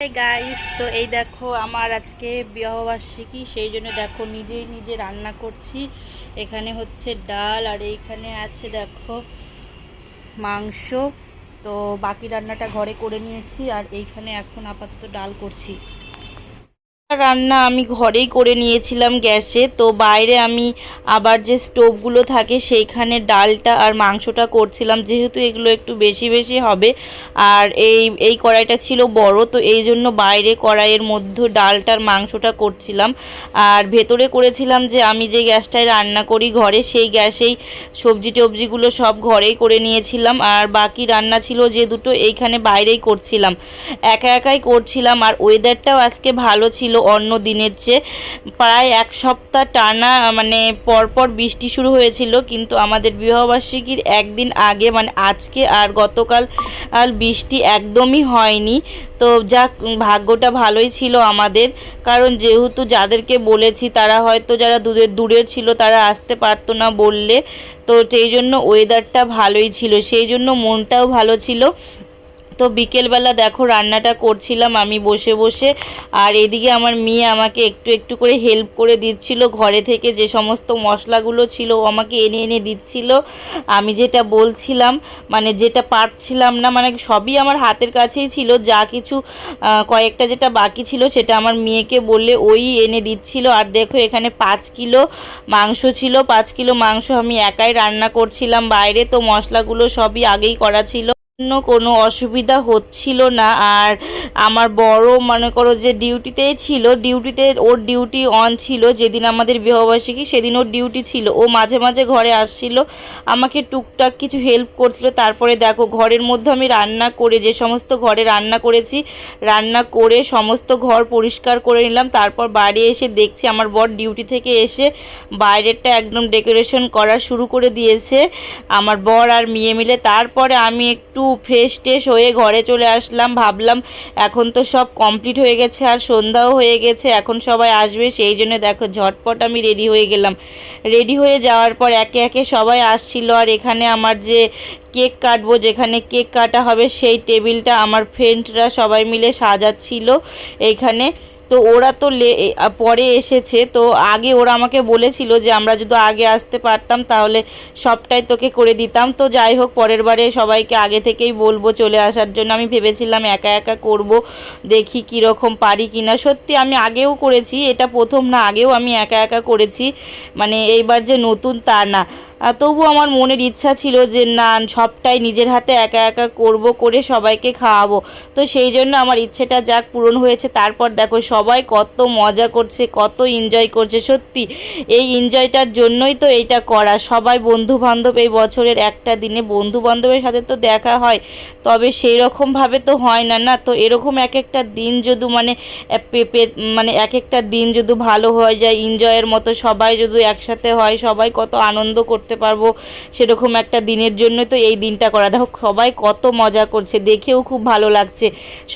Guys তো এই দেখো আমার আজকে বিবাহবার্ষিকী, সেই জন্য দেখো নিজেই নিজে রান্না করছি। এখানে হচ্ছে ডাল আর এইখানে আছে দেখো মাংস। তো বাকি রান্নাটা ঘরে করে নিয়েছি আর এইখানে এখন আপাতত ডাল করছি। রান্না আমি ঘরেই করে নিয়েছিলাম গ্যাসে। তো বাইরে আমি আবার যে স্টোভগুলো থাকে সেইখানে ডালটা আর মাংসটা করছিলাম। যেহেতু এগুলো একটু বেশি বেশি হবে, আর এই এই কড়াইটা ছিল বড়, তো এই জন্য বাইরে কড়াইয়ের মধ্যে ডালটার মাংসটা করছিলাম। আর ভেতরে করেছিলাম যে আমি যে গ্যাসটায় রান্না করি ঘরে, সেই গ্যাসেই সবজি টবজিগুলো সব ঘরেই করে নিয়েছিলাম। আর বাকি রান্না ছিল যে দুটো, এইখানে বাইরেই করছিলাম। একা একাই করছিলাম, আর ওয়েদারটাও আজকে ভালো ছিল অন্য দিনের চেয়ে প্রায় এক সপ্তাহ টানা মানে পরপর বৃষ্টি শুরু হয়েছিল। কিন্তু আমাদের বিবাহবার্ষিকীর একদিন আগে মানে আজকে আর গতকাল আর বৃষ্টি একদমই হয়নি। তো যাক, ভাগ্যটা ভালোই ছিল আমাদের। কারণ যেহেতু যাদেরকে বলেছি, তারা হয়তো যারা দূরের দূরের ছিল, তারা আসতে পারতো না বললে। তো সেই জন্য ওয়েদারটা ভালোই ছিল। সেই জন্য মনটাও ভালো ছিল। তো বিকেলবেলা দেখো রান্নাটা করছিলাম আমি বসে বসে। আর এদিকে আমার মেয়ে আমাকে একটু একটু করে হেল্প করে দিচ্ছিল। ঘরে থেকে যে সমস্ত মশলাগুলো ছিল আমাকে এনে এনে দিচ্ছিল। আমি যেটা বলছিলাম মানে যেটা পারছিলাম না মানে সবই আমার হাতের কাছেই ছিল। যা কিছু কয়েকটা যেটা বাকি ছিল সেটা আমার মেয়েকে বললে ওই এনে দিচ্ছিল। আর দেখো এখানে পাঁচ কিলো মাংস ছিল। পাঁচ কিলো মাংস আমি একাই রান্না করছিলাম। বাইরে তো মশলাগুলো সবই আগেই করা ছিল। কোনো অসুবিধা হচ্ছিল না। আর আমার বড় মনে করো যে ডিউটিতেই ছিল, ডিউটিতে ওর ডিউটি অন ছিল যেদিন আমাদের বিবাহবার্ষিকী, সেদিন ওর ডিউটি ছিল। ও মাঝে মাঝে ঘরে আসছিল, আমাকে টুকটাক কিছু হেল্প করছিল। তারপরে দেখো ঘরের মধ্যে আমি রান্না করে, যে সমস্ত ঘরে রান্না করেছি, রান্না করে সমস্ত ঘর পরিষ্কার করে নিলাম। তারপর বাড়ি এসে দেখছি আমার বর ডিউটি থেকে এসে বাইরেরটা একদম ডেকোরেশন করা শুরু করে দিয়েছে। আমার বর আর মেয়ে মিলে। তারপরে আমি একটু ফ্রেশ ট্রেশ হয়ে ঘরে চলে আসলাম, ভাবলাম এখন তো সব কমপ্লিট হয়ে গেছে আর সন্ধ্যাও হয়ে গেছে, এখন সবাই আসবে, সেই জন্য দেখো ঝটপট আমি রেডি হয়ে গেলাম। রেডি হয়ে যাওয়ার পর একে একে সবাই আসছিল আর এখানে আমার যে কেক কাটবো, যেখানে কেক কাটা হবে সেই টেবিলটা আমার ফ্রেন্ডরা সবাই মিলে সাজাচ্ছিল এইখানে তো ওরা তো পরে এসেছে, তো আগে ওরা আমাকে বলেছিল যে আমরা যদি আগে আসতে পারতাম তাহলে সবটাই তোকে করে দিতাম। তো যাই হোক, পরের বারে সবাইকে আগে থেকেই বলব চলে আসার জন্য। আমি ভেবেছিলাম একা একা করব, দেখি কীরকম পারি কি না সত্যি আমি আগেও করেছি, এটা প্রথম না, আগেও আমি একা একা করেছি। মানে এইবার যে নতুন তা না। তবু আমার মনের ইচ্ছা ছিল যে না সবটাই নিজের হাতে একা একা করব করে সবাইকে খাওয়াবো। তো সেই জন্য আমার ইচ্ছেটা যাক পূরণ হয়েছে। তারপর দেখো সবাই কত মজা করছে কত এনজয় করছে। সত্যি এই এনজয়টার জন্যই তো এইটা করা। সবাই বন্ধু বান্ধব এই বছরের একটা দিনে বন্ধু বান্ধবের সাথে তো দেখা হয়। তবে সেই রকমভাবে তো হয় না না? তো এরকম এক একটা দিন যদি মানে এ, পে- পে- মানে এক একটা দিন যদি ভালো হয়ে যায় এনজয়ের মতো সবাই যদি একসাথে হয় সবাই কত আনন্দ করতে পারব সেরকম একটা দিনের জন্য তো এই দিনটা করা। দেখো, সবাই কত মজা করছে, দেখেও খুব ভালো লাগছে।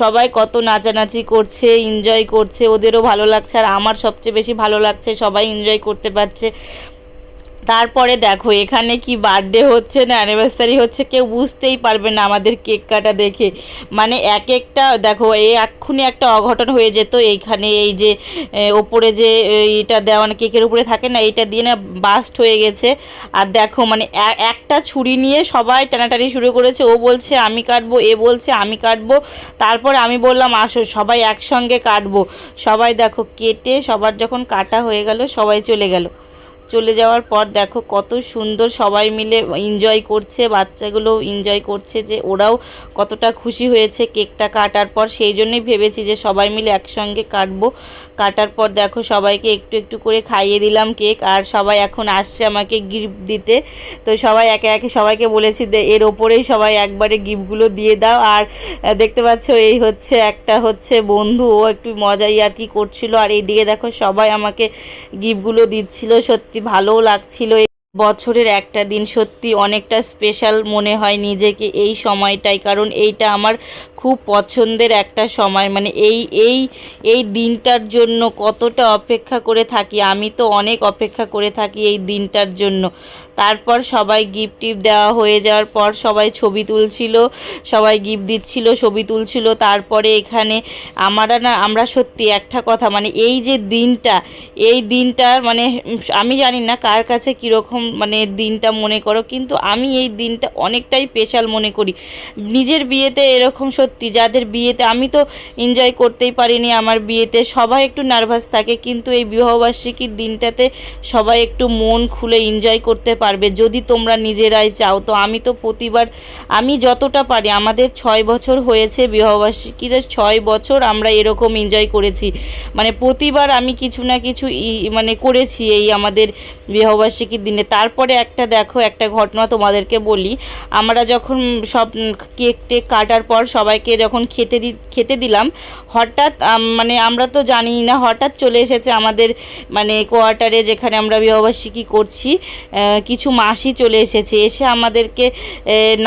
সবাই কত নাচানাচি করছে এনজয় করছে, ওদেরও ভালো লাগছে, আর আমার সবচেয়ে বেশি ভালো লাগছে সবাই এনজয় করতে পারছে। তারপরে দেখো, এখানে কি বার্থডে হচ্ছে না অ্যানিভার্সারি হচ্ছে, কেউ বুঝতেই পারবে না আমাদের কেক কাটা দেখে। মানে এক একটা, দেখো এই এক্ষুনি একটা অঘটন হয়ে যেত, এইখানে এই যে ওপরে যে এটা দেওয়া মানে কেকের উপরে থাকে না, এইটা দিয়ে না বাস্ট হয়ে গেছে। আর দেখো মানে একটা ছুরি নিয়ে সবাই টানাটানি শুরু করেছে, ও বলছে, আমি কাটবো, এ বলছে, আমি কাটবো। তারপরে আমি বললাম, আসো, সবাই একসঙ্গে কাটবো। সবাই দেখো, কেটে সবার যখন কাটা হয়ে গেল, সবাই চলে গেল। চলে যাওয়ার পর দেখো কত সুন্দর সবাই মিলে এনজয় করছে, বাচ্চাগুলোও এনজয় করছে যে ওরাও কতটা খুশি হয়েছে কেকটা কাটার পর। সেই জন্যই ভেবেছি যে সবাই মিলে একসঙ্গে কাটবো। কাটার পর দেখো সবাইকে একটু একটু করে খাইয়ে দিলাম কেক আর সবাই এখন আসছে আমাকে গিফট দিতে। তো সবাই একে একে সবাইকে বলেছি যে এর ওপরেই সবাই একবারে গিফটগুলো দিয়ে দাও। আর দেখতে পাচ্ছ এই হচ্ছে একটা হচ্ছে বন্ধু, ও একটু মজাই আর কি করছিল। আর এইদিকে দেখো সবাই আমাকে গিফটগুলো দিচ্ছিল সত্যি ভালোও লাগছিল। বছরের একটা দিন সত্যি অনেকটা স্পেশাল মনে হয় নিজেকে এই সময়টাই কারণ এইটা আমার খুব পছন্দের একটা সময়। মানে এই এই এই দিনটার জন্য কতটা অপেক্ষা করে থাকি, আমি তো অনেক অপেক্ষা করে থাকি এই দিনটার জন্য। তারপর সবাই গিফট টিফট দেওয়া হয়ে যাওয়ার পর সবাই ছবি তুলছিল, সবাই গিফট দিচ্ছিল, ছবি তুলছিল। তারপরে এখানে আমরা না, আমরা সত্যি একটা কথা মানে এই যে দিনটা, এই দিনটা মানে আমি জানি না কার কাছে কীরকম মানে দিনটা মনে করো, কিন্তু আমি এই দিনটা অনেকটাই স্পেশাল মনে করি। নিজের বিয়েতে এরকম সত্যি, যাদের বিয়েতে আমি তো এনজয় করতেই পারিনি, আমার বিয়েতে সবাই একটু নার্ভাস থাকে, কিন্তু এই বিবাহবার্ষিকীর দিনটাতে সবাই একটু মন খুলে এনজয় করতে পারবে, যদি তোমরা নিজেরাই চাও। তো আমি তো প্রতিবার, আমি যতটা পারি, আমাদের ছয় বছর হয়েছে বিবাহবার্ষিকীর, ছয় বছর আমরা এরকম এনজয় করেছি। মানে প্রতিবার আমি কিছু না কিছু মানে করেছি এই আমাদের বিবাহবার্ষিকীর দিনে। তারপরে একটা দেখো, একটা ঘটনা তোমাদেরকে বলি। আমরা যখন সব কেক টেক কাটার পর সবাইকে যখন খেতে দি, খেতে দিলাম, হঠাৎ মানে আমরা তো জানি না, হঠাৎ চলে এসেছে আমাদের মানে কোয়ার্টারে যেখানে আমরা বিবাহবার্ষিকী করছি কিছু মাসি চলে এসেছে। এসে আমাদেরকে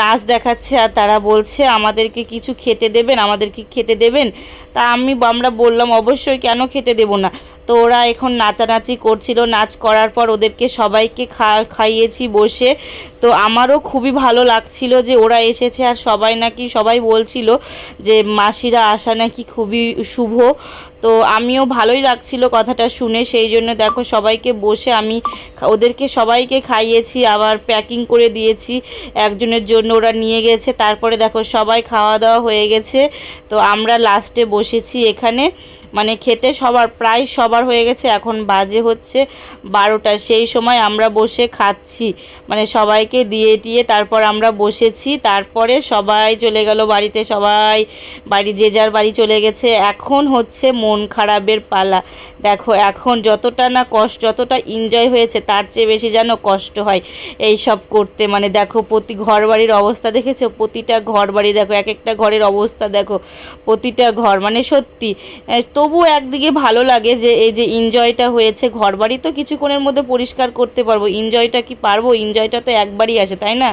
নাচ দেখাচ্ছে আর তারা বলছে, আমাদেরকে কিছু খেতে দেবেন? আমাদেরকে খেতে দেবেন? তা আমি, আমরা বললাম, অবশ্যই কেন খেতে দেবো না? তো ওরা এখন নাচানাচি করছিল। নাচ করার পর ওদেরকে সবাইকে খা, খাইয়েছি বসে। তো আমারও খুবই ভালো লাগছিল যে ওরা এসেছে আর সবাই নাকি, সবাই বলছিল যে, মাসিরা আসা নাকি খুবই শুভ। তো আমিও ভালোই লাগছিল কথাটা শুনে, সেই জন্য দেখো সবাইকে বসে আমি ওদেরকে সবাইকে খাইয়েছি, আবার প্যাকিং করে দিয়েছি, একজনের জন্য ওরা নিয়ে গেছে, তারপরে দেখো সবাই খাওয়া দাওয়া হয়ে গেছে, তো আমরা লাস্টে বসেছি এখানে মানে খেতে সবার, প্রায় সবার হয়ে গেছে, এখন বাজে হচ্ছে বারোটা, সেই সময় আমরা বসে খাচ্ছি মানে সবাইকে দিয়ে টিয়ে তারপর আমরা বসেছি, তারপরে সবাই চলে গেল বাড়িতে, সবাই বাড়ি, যে যার বাড়ি চলে গেছে, এখন হচ্ছে মন খারাপের পালা। দেখো, এখন যতটা না কষ্ট, যতটা এনজয় হয়েছে, তার চেয়ে বেশি যেন কষ্ট হয় এই সব করতে। মানে দেখো, প্রতি ঘর বাড়ির অবস্থা দেখেছ? প্রতিটা ঘর বাড়ি দেখো এক একটা ঘরের অবস্থা দেখো, প্রতিটা ঘর। মানে সত্যি তবু একদিকে ভালো লাগে যে, এই যে এনজয়টা হয়েছে ঘর বাড়ি তো কিছুক্ষণের মধ্যে পরিষ্কার করতে পারব। এনজয়টা কি পারব? এনজয়টা তো একবারই আসে, তাই না?